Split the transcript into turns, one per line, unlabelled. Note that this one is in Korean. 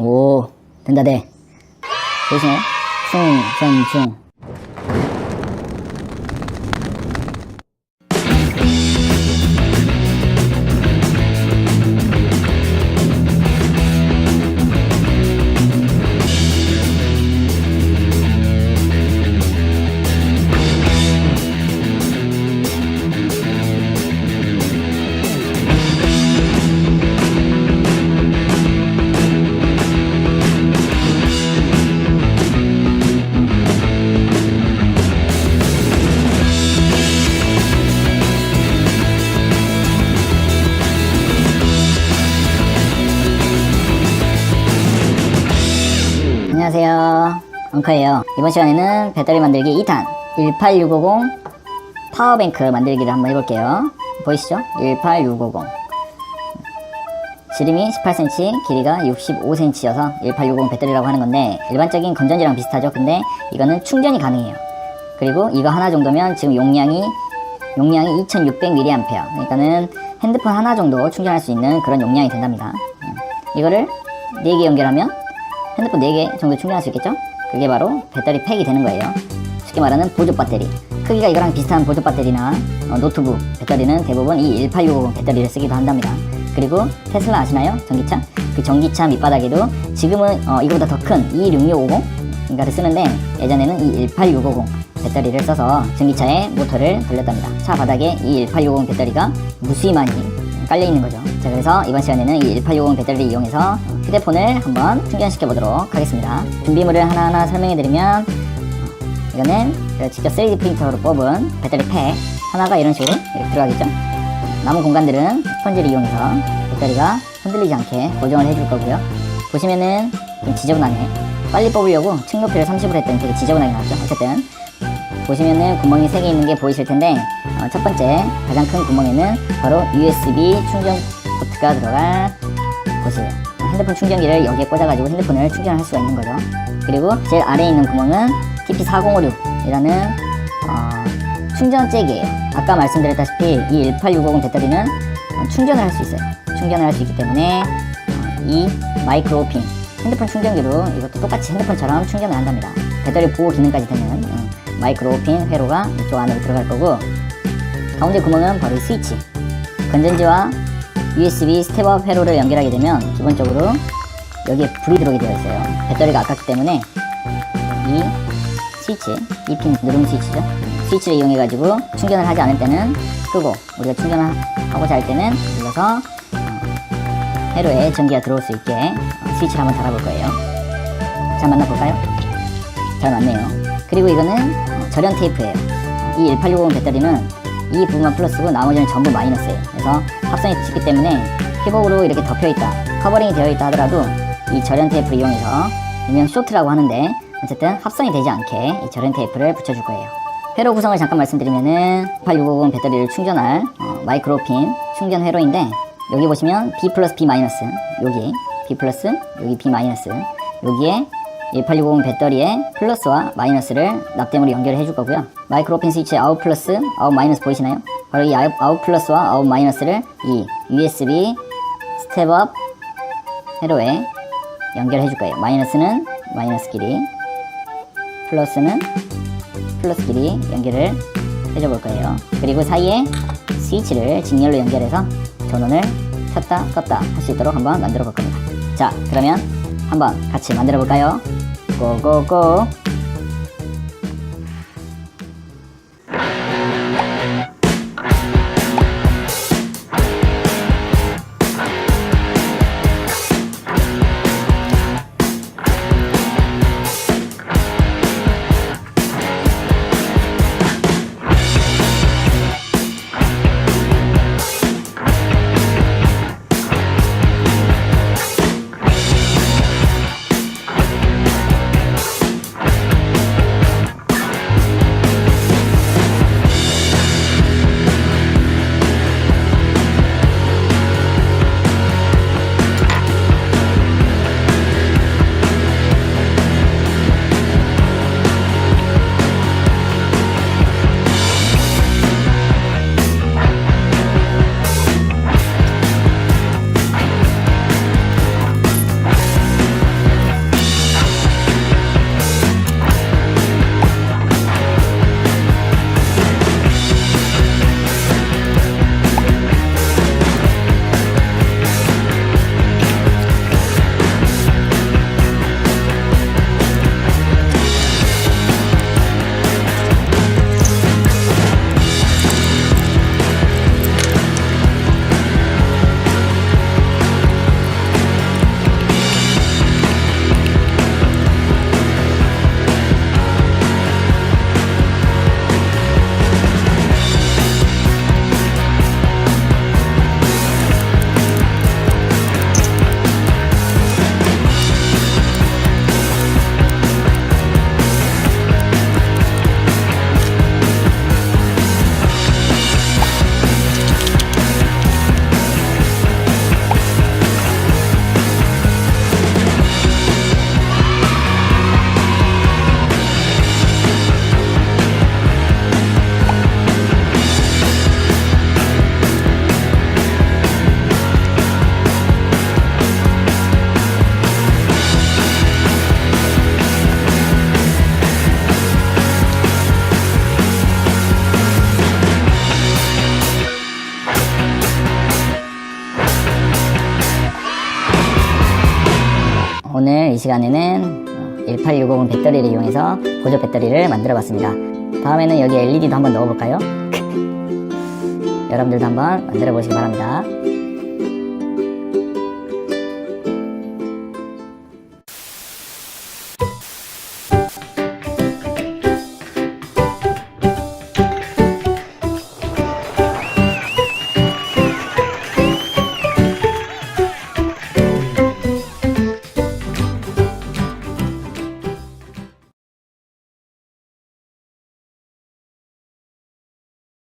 오, 된다, 돼. 보이시나요? 충전중. 안녕하세요. 엉커예요. 이번 시간에는 배터리 만들기 2탄 18650 파워뱅크 만들기를 한번 해볼게요. 보이시죠? 18650 지름이 18cm, 길이가 65cm여서 1860 배터리라고 하는 건데 일반적인 건전지랑 비슷하죠. 근데 이거는 충전이 가능해요. 그리고 이거 하나 정도면 지금 용량이 용량이 2600mAh 그러니까는 핸드폰 하나 정도 충전할 수 있는 그런 용량이 된답니다. 음. 이거를 4개 연결하면 핸드폰 4개 정도 충전할 수 있겠죠? 그게 바로 배터리 팩이 되는 거예요. 쉽게 말하는 보조 배터리. 크기가 이거랑 비슷한 보조 배터리나 어, 노트북 배터리는 대부분 이 18650 배터리를 쓰기도 한답니다. 그리고 테슬라 아시나요? 전기차? 그 전기차 밑바닥에도 지금은 어, 이거보다 더 큰 26650인가를 쓰는데 예전에는 이 18650 배터리를 써서 전기차의 모터를 돌렸답니다. 차 바닥에 이 1860 배터리가 무수히 많이 깔려 있는 거죠. 자, 그래서 이번 시간에는 이 1860 배터리를 이용해서 휴대폰을 한번 충전시켜 보도록 하겠습니다. 준비물을 하나하나 설명해 드리면 어, 이거는 직접 3D 프린터로 뽑은 배터리 팩 하나가 이런 식으로 이렇게 들어가겠죠. 남은 공간들은 스펀지를 이용해서 배터리가 흔들리지 않게 고정을 해줄 거고요. 보시면은 좀 지저분하네. 빨리 뽑으려고 층 높이를 30으로 했더니 되게 지저분하게 나왔죠. 어쨌든 보시면은 구멍이 3개 있는 게 보이실 텐데 어, 첫 번째 가장 큰 구멍에는 바로 USB 충전 포트가 들어갈 곳이에요. 핸드폰 충전기를 여기에 꽂아가지고 핸드폰을 충전할 수가 있는 거죠. 그리고 제일 아래에 있는 구멍은 TP4056이라는 어, 충전 잭이에요. 아까 말씀드렸다시피 이 18650 배터리는 어, 충전을 할 수 있어요. 충전을 할 수 있기 때문에 어, 이 마이크로 핀 핸드폰 충전기로 이것도 똑같이 핸드폰처럼 충전을 한답니다. 배터리 보호 기능까지 되는 음, 마이크로 핀 회로가 이쪽 안으로 들어갈 거고 가운데 구멍은 바로 이 스위치 건전지와 USB 스텝업 회로를 연결하게 되면 기본적으로 여기에 불이 들어오게 되어 있어요. 배터리가 아깝기 때문에 이 스위치, 이 핀 누름 스위치죠. 스위치를 이용해 가지고 충전을 하지 않을 때는 끄고 우리가 충전을 하고자 할 때는 눌러서 어, 회로에 전기가 들어올 수 있게 어, 스위치를 한번 달아볼 거예요. 잘 만나볼까요? 잘 맞네요. 그리고 이거는 어, 절연 테이프예요. 이 1860 배터리는 이 부분만 플러스고 나머지는 전부 마이너스예요. 그래서 합성이 쉽기 때문에 피복으로 이렇게 덮여 있다, 커버링이 되어 있다 하더라도 이 절연 테이프를 이용해서 일명 쇼트라고 하는데 어쨌든 합성이 되지 않게 이 절연 테이프를 붙여줄 거예요. 회로 구성을 잠깐 말씀드리면은 8650 배터리를 충전할 어, 마이크로핀 충전 회로인데 여기 보시면 B 플러스 B 마이너스 여기 B 플러스 여기 B 마이너스 여기에 1860 배터리의 플러스와 마이너스를 납땜으로 연결해 줄 거고요. 마이크로핀 스위치 아웃 플러스, 아웃 마이너스 보이시나요? 바로 이 아웃, 플러스와 아웃 마이너스를 이 USB 스텝업 회로에 연결해 줄 거예요. 마이너스는 마이너스 길이, 플러스는 플러스 길이 연결을 해줘 볼 거예요. 그리고 사이에 스위치를 직렬로 연결해서 전원을 켰다 껐다 할 수 있도록 한번 만들어 볼 겁니다. 자, 그러면 한번 같이 만들어 볼까요? 고고고! 오늘 이 시간에는 1860 배터리를 이용해서 보조 배터리를 만들어 봤습니다. 다음에는 여기 LED도 한번 넣어 볼까요? 여러분들도 한번 만들어 보시기 바랍니다.